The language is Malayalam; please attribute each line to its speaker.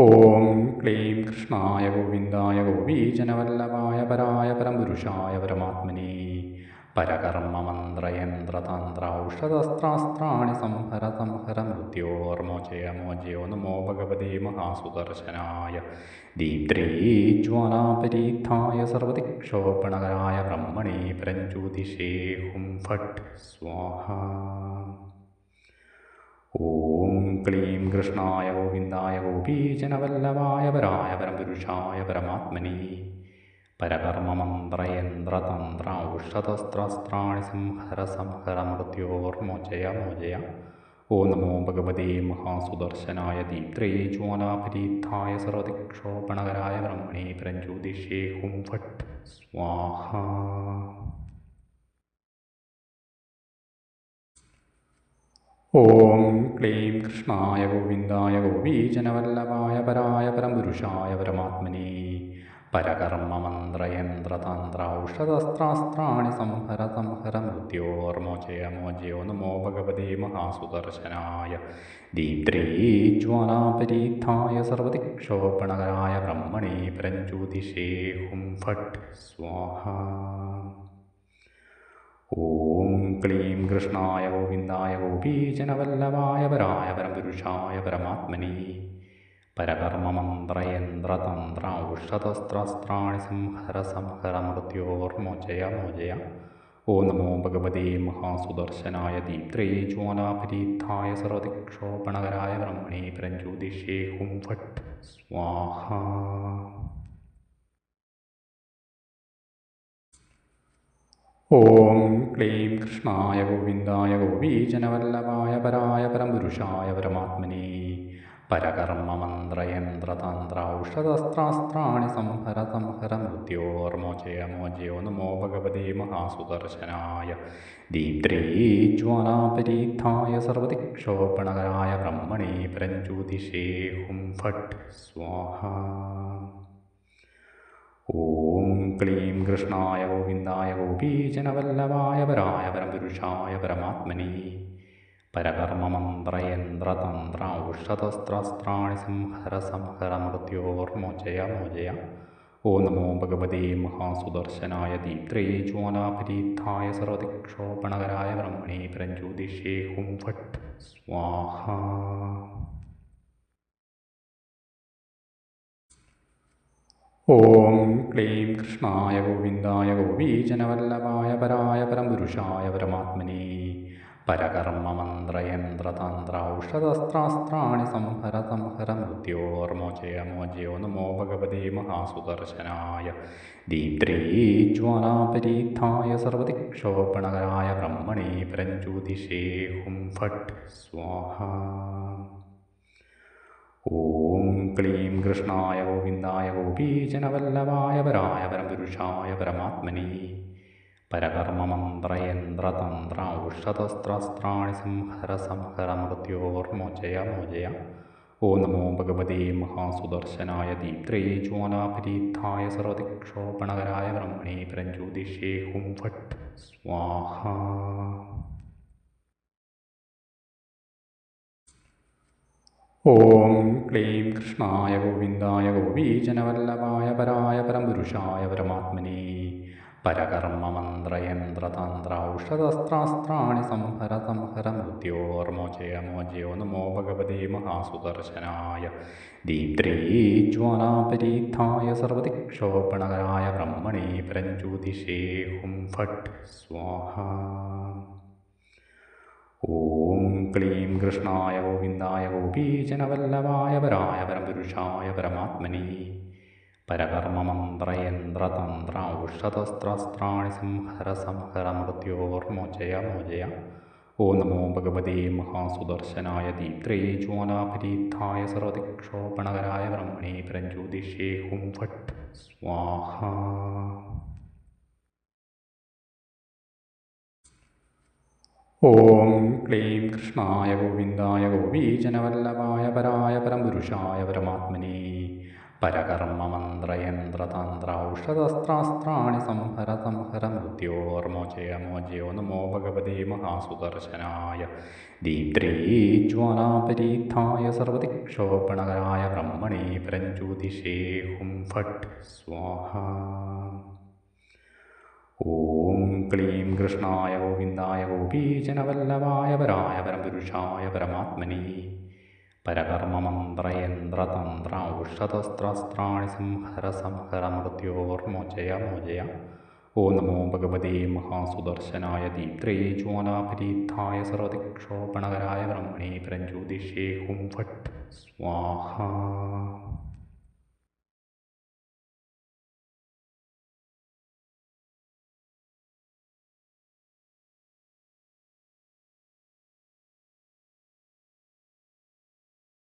Speaker 1: ഓം ക്ലീം കൃഷ്ണായ ഗോവിന്ദായ ഗോപീജനവല്ലഭായ പരായ പരംപുരുഷായ പരമാത്മനി. പരകർമ്മമന്ത്രയന്ത്രതന്ത്രൗഷധസ്ത്രാസ്ത്രാണി സംഹര സംഹര മൃത്യോർമോചയ മോചയോ നമോ ഭഗവതി മഹാസുദർശനായ. ദീപ്ത്രേജ്വാലാപരീത്ഥായ സർവതിക്ഷോപണകരായ ബ്രഹ്മണേ പരഞ്ജ്യോതിഷേ ഹും ഫട്ട്. സ്വാഹ. ഓം ക്ലീം കൃഷ്ണായ ഗോവിന്ദായ ഗോപീജനവല്ലഭായ പരായ പരംപുരുഷായ പരമാത്മനി. പരകർമ്മമന്ത്രയന്ത്രതന്ത്ര ഔഷധസ്ത്രസ്ത്രാണി സംഹര സംഹര മൃത്യോർമോചയ മോചയ. ഓ നമോ ഭഗവതേ മഹാസുദർശനായ ദീപ്ത്രേ ജ്വാലാപരീത്ഥായ സർവതിക്ഷോപണകരായ ബ്രഹ്മണേ പരഞ്ജ്യോതിഷേ ഹും ഫട്ട്. സ്വാഹ. ഓം ക്ലീം കൃഷ്ണായ ഗോവിന്ദായ ഗോപീജനവല്ലഭായ പരായ പരംപുരുഷായ പരമാത്മനി. പരകർമ്മമന്ത്രയന്ത്രതന്ത്ര ഔഷധസ്ത്രാസ്ത്രാണി സംഹര സംഹര മൃത്യോർമോചയ മോചയോ നമോ ഭഗവതേ മഹാസുദർശനായ. ദീപ്ത്രേ ജ്വാലാപരീത്ഥായ സർവതിക്ഷോപണകരായ ബ്രഹ്മണേ പരഞ്ജ്യോതിഷേ ഹും ഫട്ട്. സ്വാഹ. ഓം ക്ലീം കൃഷ്ണായ ഗോവിന്ദായ ഗോപീജനവല്ലഭായ പരായ പരംപുരുഷായ പരമാത്മനി. പരകർമ്മമന്ത്രയന്ത്രതന്ത്ര ഔഷധസ്ത്രസ്ത്രാണി സംഹര സംഹര മൃത്യോർമോചയ മോചയ. ഓ നമോ ഭഗവതേ മഹാസുദർശനായ ദീപ്ത്രേ ജ്വാലാപരീത്ഥായ സർവതിക്ഷോപണകരായ ബ്രഹ്മണേ പരഞ്ജ്യോതിഷേ ഹും ഫട്ട്. സ്വാഹ. ഓം ക്ലീം കൃഷ്ണായ ഗോവിന്ദായ ഗോപീജനവല്ലഭായ പരായ പരംപുരുഷായ പരമാത്മനി പരകർമ്മമന്ത്രയന്ത്രതന്ത്ര ഔഷധസ്ത്രാസ്ത്രാണി സംഹര സംഹര മൃത്യോർമോചയ മോചയോ നമോ ഭഗവതേ മഹാസുദർശനായ ദീപ്ത്രേ ജ്വാലാപരീത്ഥായ സർവദിക്ഷോപണകരായ ബ്രഹ്മണേ പരഞ്ജ്യോതിഷേ ഹും ഫട്ട് സ്വാഹ. ഓം ക്ലീം കൃഷ്ണായ ഗോവിന്ദായ ഗോപീജനവല്ലഭായ പരായ പരംപുരുഷായ പരമാത്മനി. പരകർമ്മമന്ത്രയന്ത്രതന്ത്ര ഔഷധസ്ത്രസ്ത്രാണി സംഹര സംഹര മൃത്യോർമോചയ മോചയ. ഓ നമോ ഭഗവതേ മഹാസുദർശനായ ദീപ്ത്രേ ജ്വാലാപരീത്ഥായ സർവതിക്ഷോപണകരായ ബ്രഹ്മണേ പരഞ്ജ്യോതിഷേ ഹും ഫട്ട്. സ്വാഹ. ഓം ക്ലീം കൃഷ്ണായ ഗോവിന്ദായ ഗോപീജനവല്ലഭായ പരായ പരംപുരുഷായ പരമാത്മനി. പരകർമ്മമന്ത്രയന്ത്രതന്ത്ര ഔഷധസ്ത്രാസ്ത്രാണി സംഹര സംഹര മൃത്യോർമോചയ മോചയോ നമോ ഭഗവതേ മഹാസുദർശനായ. ദീപ്ത്രേ ജ്വാലാപരീത്ഥായ സർവതിക്ഷോപണകരായ ബ്രഹ്മണേ പരഞ്ജ്യോതിഷേ ഹും ഫട്ട്. സ്വാഹ. ക്ലീം കൃഷ്ണായ ഗോവിന്ദായ ഗോപീജനവല്ലഭായ പരായ പരംപുരുഷായ പരമാത്മനി. പരകർമ്മമന്ത്രയന്ത്രതന്ത്ര ഔഷധസ്ത്രസ്ത്രാണി സംഹര സംഹര മൃത്യോർമോചയ മോചയ ഓ നമോ ഭഗവതേ മഹാസുദർശനായ ദീപ്ത്രേ ജ്വാലാപരീത്ഥായ സർവതിക്ഷോപണകരായ ബ്രഹ്മണേ പരഞ്ജ്യോതിഷേ ഹും ഫട്ട് സ്വാഹ ഓം ക്ലീം കൃഷ്ണായ ഗോവിന്ദായ ഗോപീജനവല്ലഭായ പരായ പരംപുരുഷായ പരമാത്മനി. പരകർമ്മമന്ത്രയന്ത്രതന്ത്ര ഔഷധസ്ത്രാസ്ത്രാണി സംഹര സംഹര മൃത്യോർമോചയ മോചയോ നമോ ഭഗവതി മഹാസുദർശനായ ദീപ്രീ ജ്വാലാപരീത്ഥായ സർവതിക്ഷോപണകരായ ബ്രഹ്മണേ പരഞ്ജ്യോതിഷേ ഹും ഫട്ട്. സ്വാഹ. ഓം ക്ലീം കൃഷ്ണായ ഗോവിന്ദായ ഗോപീജനവല്ലഭായ പരായ പരംപുരുഷായ പരമാത്മനി. പരകർമ്മമന്ത്രയന്ത്രതന്ത്ര സംഹര സംഹര മൃത്യോർമോചയ മോചയ. ഓ നമോ ഭഗവതേ മഹാസുദർശനായ ദീപ്ത്രേ ജ്വാലാപരീത്ഥായ സർവതിക്ഷോപണകരായ ബ്രഹ്മണേ പരഞ്ജ്യോതിഷേ ഹും ഫട്ട്. സ്വാഹ. ഓം ക്ലീം കൃഷ്ണായ ഗോവിന്ദായ ഗോപീജനവല്ലഭായ പരായ പരംപുരുഷായ പരമാത്മനി. പരകർമ്മമന്ത്രയന്ത്രതന്ത്ര ഔഷധസ്ത്രാസ്ത്രാണി സംഹര സംഹര മൃത്യോർമോചയ മോചയോ നമോ ഭഗവതേ മഹാസുദർശനായ ദീപ്രീ ജ്വാലാപരീത്ഥായ സർവതിക്ഷോപണകരായ ബ്രഹ്മണേ പരഞ്ജ്യോതിഷേ ഹും ഫട്ട്. സ്വാഹ. ഓം ക്ലീം കൃഷ്ണായ ഗോവിന്ദായ ഗോപീജനവല്ലഭായ പരായ പരംപുരുഷായ പരമാത്മനി. പരകർമ്മമന്ത്രയന്ത്രതന്ത്ര ഔഷധസ്ത്രസ്ത്രാണി സംഹര സംഹര മൃത്യോർമോചയ മോചയ. ഓ നമോ ഭഗവതേ മഹാസുദർശനായ ദീപ്ത്രേ ജ്വാലാപരീത്ഥായ സർവതിക്ഷോപണകരായ ബ്രഹ്മണേ പരഞ്ജ്യോതിഷേ ഹും ഫട്ട്. സ്വാഹ.